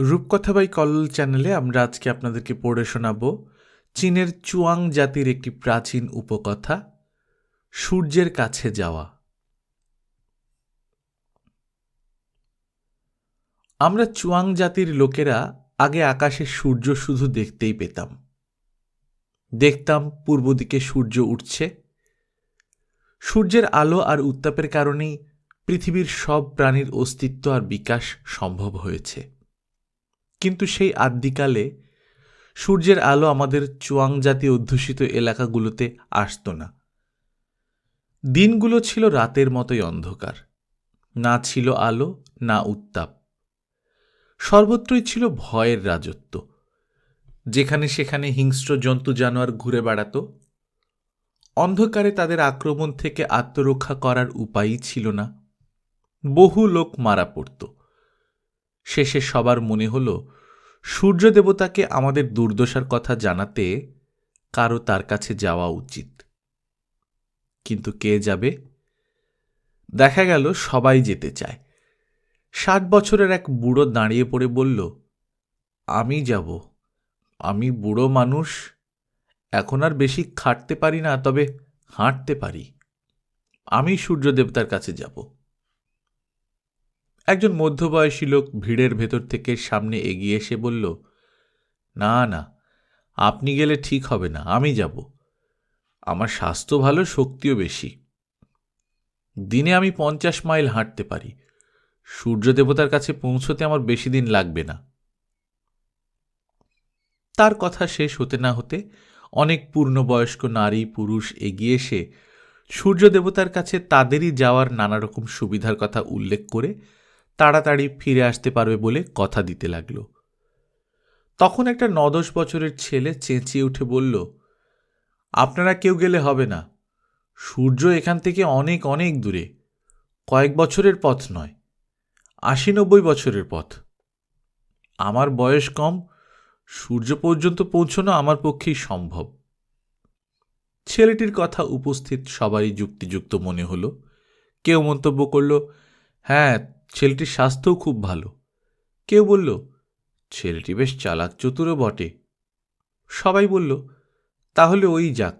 রূপকথা বাই কল্লোল চ্যানেলে আমরা আজকে আপনাদেরকে পড়ে শোনাব চীনের চুয়াং জাতির একটি প্রাচীন উপকথা, সূর্যের কাছে যাওয়া। আমরা চুয়াং জাতির লোকেরা আগে আকাশে সূর্য শুধু দেখতেই পেতাম। দেখতাম পূর্ব দিকে সূর্য উঠছে। সূর্যের আলো আর উত্তাপের কারণেই পৃথিবীর সব প্রাণীর অস্তিত্ব আর বিকাশ সম্ভব হয়েছে। কিন্তু সেই আদ্যিকালে সূর্যের আলো আমাদের চুয়াং জাতি অধ্যুষিত এলাকাগুলোতে আসত না। দিনগুলো ছিল রাতের মতোই অন্ধকার। না ছিল আলো, না উত্তাপ। সর্বত্রই ছিল ভয়ের রাজত্ব। যেখানে সেখানে হিংস্র জন্তু জানোয়ার ঘুরে বেড়াত। অন্ধকারে তাদের আক্রমণ থেকে আত্মরক্ষা করার উপায়ই ছিল না। বহু লোক মারা পড়ত। শেষে সবার মনে হল, সূর্য দেবতাকে আমাদের দুর্দশার কথা জানাতে কারও তার কাছে যাওয়া উচিত। কিন্তু কে যাবে? দেখা গেল সবাই যেতে চায়। ষাট বছরের এক বুড়ো দাঁড়িয়ে পড়ে বলল, আমি যাব। আমি বুড়ো মানুষ, এখন আর বেশি খাটতে পারি না, তবে হাঁটতে পারি। আমি সূর্য দেবতার কাছে যাব। একজন মধ্যবয়সী লোক ভিড়ের ভেতর থেকে সামনে এগিয়ে এসে বলল, না না, আপনি গেলে ঠিক হবে না, আমি যাব। আমার স্বাস্থ্য ভালো, শক্তিও বেশি। দিনে আমি পঞ্চাশ মাইল হাঁটতে পারি। সূর্য দেবতার কাছে পৌঁছতে আমার বেশি দিন লাগবে না। তার কথা শেষ হতে না হতে অনেক পূর্ণবয়স্ক নারী, পুরুষ এগিয়ে এসে সূর্য দেবতার কাছে তাদেরই যাওয়ার নানা রকম সুবিধার কথা উল্লেখ করে তাড়াতাড়ি ফিরে আসতে পারবে বলে কথা দিতে লাগল। তখন একটা নদশ বছরের ছেলে চেঁচিয়ে উঠে বলল, আপনারা কেউ গেলে হবে না। সূর্য এখান থেকে অনেক অনেক দূরে। কয়েক বছরের পথ নয়, আশি নব্বই বছরের পথ। আমার বয়স কম, সূর্য পর্যন্ত পৌঁছনো আমার পক্ষেই সম্ভব। ছেলেটির কথা উপস্থিত সবারই যুক্তিযুক্ত মনে হলো। কেউ মন্তব্য করল হ্যাঁ ছেলেটির স্বাস্থ্যও খুব ভালো। কেউ বলল, ছেলেটি বেশ চালাক চতুরও বটে। সবাই বলল, তাহলে ওই যাক।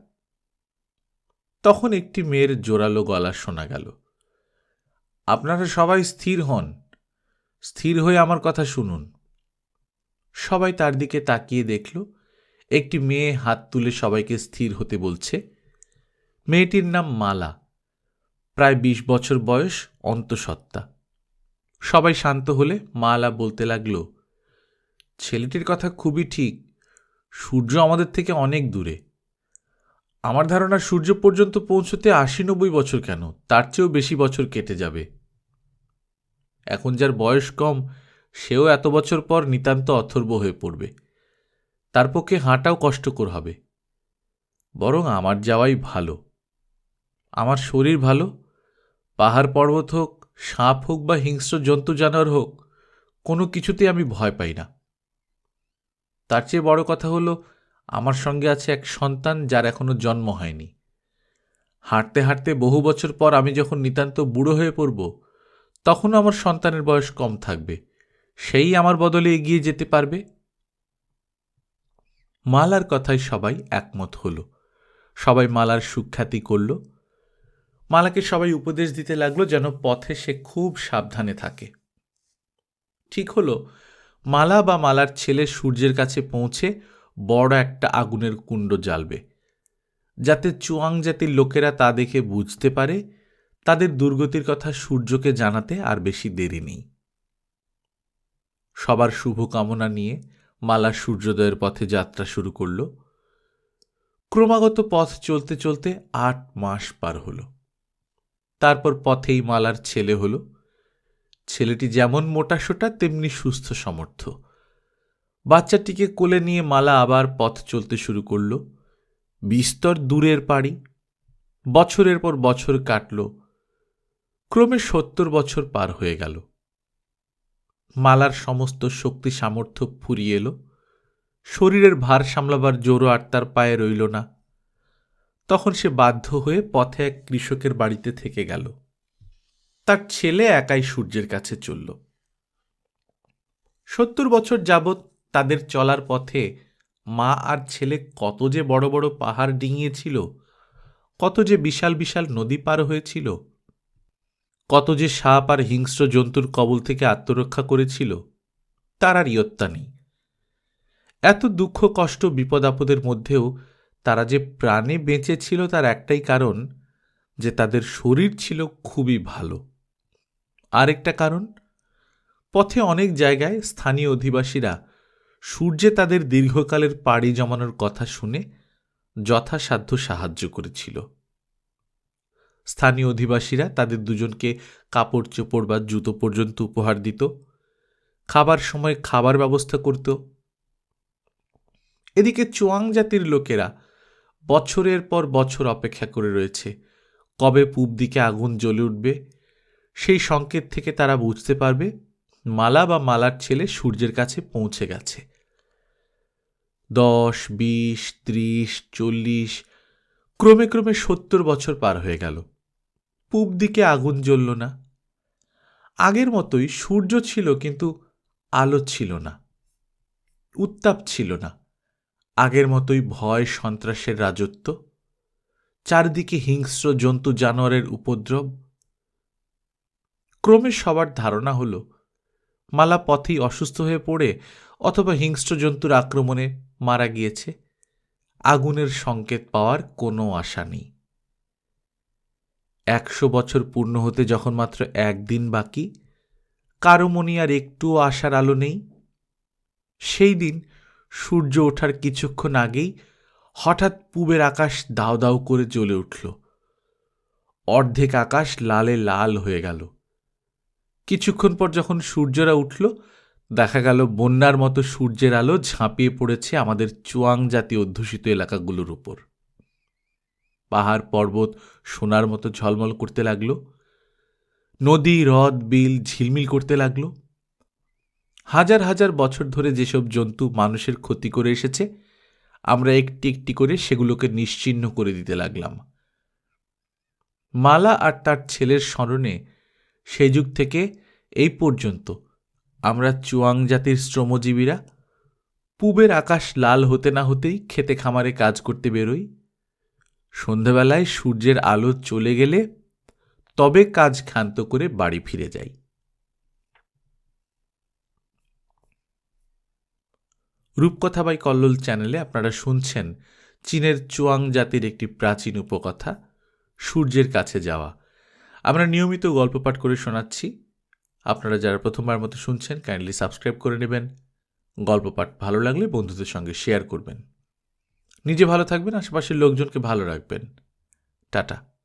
তখন একটি মেয়ের জোরালো গলা শোনা গেল, আপনারা সবাই স্থির হন, স্থির হয়ে আমার কথা শুনুন। সবাই তার দিকে তাকিয়ে দেখল, একটি মেয়ে হাত তুলে সবাইকে স্থির হতে বলছে। মেয়েটির নাম মালা। প্রায় বিশ বছর বয়স অন্তঃসত্ত্বা। সবাই শান্ত হলে মালা বলতে লাগল, ছেলেটির কথা খুবই ঠিক, সূর্য আমাদের থেকে অনেক দূরে। আমার ধারণা সূর্য পর্যন্ত পৌঁছতে আশি নব্বই বছর কেন? তার চেয়েও বেশি বছর কেটে যাবে। এখন যার বয়স কম, সেও এত বছর পর নিতান্ত অথর্ব হয়ে পড়বে। তার পক্ষে হাঁটাও কষ্টকর হবে। বরং আমার যাওয়াই ভালো। আমার শরীর ভালো পাহাড় পর্বত হোক, সাপ হোক বা হিংস্র জন্তু জানোয়ার হোক, কোনো কিছুতে আমি ভয় পাই না। তার চেয়ে বড় কথা হলো, আমার সঙ্গে আছে এক সন্তান যার এখনও জন্ম হয়নি। হাঁটতে হাঁটতে বহু বছর পর আমি যখন নিতান্ত বুড়ো হয়ে পড়ব, তখনও আমার সন্তানের বয়স কম থাকবে। সেই আমার বদলে এগিয়ে যেতে পারবে? মালার কথায় সবাই একমত হল। সবাই মালার সুখ্যাতি করল। মালাকে সবাই উপদেশ দিতে লাগল যেন পথে সে খুব সাবধানে থাকে। ঠিক হলো, মালা বা মালার ছেলে সূর্যের কাছে পৌঁছে বড় একটা আগুনের কুণ্ড জ্বালবে। যাতে চুয়াং জাতির লোকেরা তা দেখে বুঝতে পারে, তাদের দুর্গতির কথা সূর্যকে জানাতে আর বেশি দেরি নেই। সবার শুভকামনা নিয়ে মালা সূর্যোদয়ের পথে যাত্রা শুরু করল। ক্রমাগত পথ চলতে চলতে আট মাস পার হলো। তারপর পথেই মালার ছেলে হল। ছেলেটি যেমন মোটাসোটা তেমনি সুস্থ সমর্থ। বাচ্চাটিকে কোলে নিয়ে মালা আবার পথ চলতে শুরু করল। বিস্তর দূরের পাড়ি। বছরের পর বছর কাটল। ক্রমে সত্তর বছর পার হয়ে গেল। মালার সমস্ত শক্তি সামর্থ্য ফুরিয়ে এলো। শরীরের ভার সামলাবার জোরও আর তার পায়ে রইল না। তখন সে বাধ্য হয়ে পথে এক কৃষকের বাড়িতে থেকে গেল। তার ছেলে একাই সূর্যের কাছে চলল। সত্তর বছর যাবৎ তাদের চলার পথে মা আর ছেলে কত যে বড় বড় পাহাড় ডিঙিয়েছিল, কত যে বিশাল বিশাল নদী পার হয়েছিল, কত যে সাপ আর হিংস্র জন্তুর কবল থেকে আত্মরক্ষা করেছিল, তার আর ইয়ত্তা নেই। এত দুঃখ, কষ্ট বিপদ আপদের মধ্যেও তারা যে প্রাণে বেঁচে ছিল তার একটাই কারণ যে তাদের শরীর ছিল খুবই ভালো। আরেকটা কারণ, পথে অনেক জায়গায় স্থানীয় অধিবাসীরা সূর্যে তাদের দীর্ঘকালের পাড়ি জমানোর কথা শুনে যথাসাধ্য সাহায্য করেছিল। স্থানীয় অধিবাসীরা তাদের দুজনকে কাপড় চোপড় বা জুতো পর্যন্ত উপহার দিত, খাবার সময় খাবার ব্যবস্থা করত। এদিকে চোয়াং জাতির লোকেরা বছরের পর বছর অপেক্ষা করে রয়েছে। কবে পূব দিকে আগুন জ্বলে উঠবে, সেই সংকেত থেকে তারা বুঝতে পারবে মালা বা মালার ছেলে সূর্যের কাছে পৌঁছে গেছে। দশ, বিশ, ত্রিশ, চল্লিশ, ক্রমে ক্রমে সত্তর বছর পার হয়ে গেল। পূব দিকে আগুন জ্বলল না। আগের মতোই সূর্য ছিল কিন্তু আলো ছিল না। উত্তাপ ছিল না। আগের মতোই ভয়, সন্ত্রাসের রাজত্ব, চারদিকে হিংস্র জন্তু জানোয়ারের উপদ্রব। ক্রমে সবার ধারণা হল, মালা পথেই অসুস্থ হয়ে পড়ে অথবা হিংস্র জন্তুর আক্রমণে মারা গিয়েছে। আগুনের সংকেত পাওয়ার কোনো আশা নেই। একশো বছর পূর্ণ হতে যখন মাত্র একদিন বাকি কারও মনে আর একটুও আশার আলো নেই। সেই দিন সূর্য ওঠার কিছুক্ষণ আগেই হঠাৎ পূবের আকাশ দাও দাও করে জ্বলে উঠল। অর্ধেক আকাশ লালে লাল হয়ে গেল। কিছুক্ষণ পর যখন সূর্যরা উঠল, দেখা গেল বন্যার মতো সূর্যের আলো ঝাঁপিয়ে পড়েছে আমাদের চুয়াং জাতি অধ্যুষিত এলাকাগুলোর উপর। পাহাড় পর্বত সোনার মতো ঝলমল করতে লাগল। নদী, হ্রদ, বিল ঝিলমিল করতে লাগল। হাজার হাজার বছর ধরে যেসব জন্তু মানুষের ক্ষতি করে এসেছে, আমরা একটি একটি করে সেগুলোকে নিশ্চিহ্ন করে দিতে লাগলাম। মালা আর তার ছেলের স্মরণে সেই যুগ থেকে এই পর্যন্ত আমরা চুয়াং জাতির শ্রমজীবীরা, পূবের আকাশ লাল হতে না হতেই খেতে খামারে কাজ করতে বেরোই। সন্ধ্যাবেলায় সূর্যের আলো চলে গেলে তবে কাজ ক্ষান্ত করে বাড়ি ফিরে যাই। রূপকথা বাই কল্লোল চ্যানেলে আপনারা শুনছেন চীনের চুয়াং জাতির একটি প্রাচীন উপকথা, সূর্যের কাছে যাওয়া। আমরা নিয়মিত গল্প পাঠ করে শোনাচ্ছি। আপনারা যারা প্রথমবার মতো শুনছেন কাইন্ডলি সাবস্ক্রাইব করে নেবেন। গল্প পাঠ ভালো লাগলে বন্ধুদের সঙ্গে শেয়ার করবেন। নিজে ভালো থাকবেন, আশেপাশের লোকজনকে ভালো রাখবেন। টাটা।